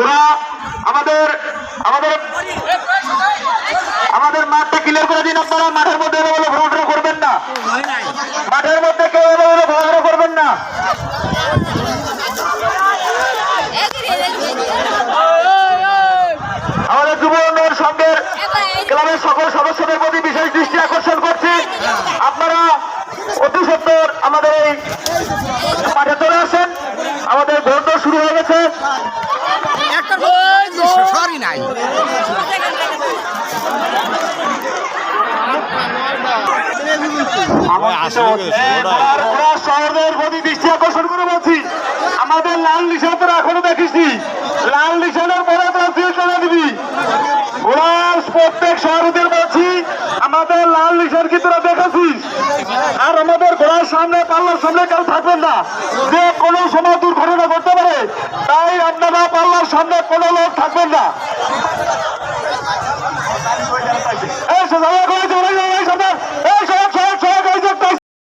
ওরা আমাদের আমাদের আমাদের মাঠটা ক্লিয়ার করে দিন আপনারা। মাঠের মধ্যে এভাবে ঘোরাঘুরি করবেন না। মাঠের মধ্যে কেউ এভাবে ঘোরাঘুরি করবেন না। আমাদের যুব উন্নয়ন সংঘের ক্লাবের সকল সদস্যদের প্রতি বিশেষ দৃষ্টি আকর্ষণ করছি। আপনারা অতি সত্তর আমাদের এই মাঠে চলে আসেন। আমাদের ভোট শুরু হয়ে গেছে সরি নাই আর ওরা শহরের প্রতি দৃষ্টি আকর্ষণ করে বলছি আমাদের লাল নিশান তোরা এখনও দেখিসনি। লাল নিশানের পরে তোরা চলে দিবি। ওরা প্রত্যেক শহরদের বলছি আমাদের লাল নিশান কি তোরা দেখেছিস? আর আমাদের ঘোড়ার সামনে পাল্লার সামনে কেউ থাকবেন না। যে কোনো সময় দুর্ঘটনা ঘটতে পারে তাই আপনারা পাল্লার সামনে কোনো লোক থাকবেন না।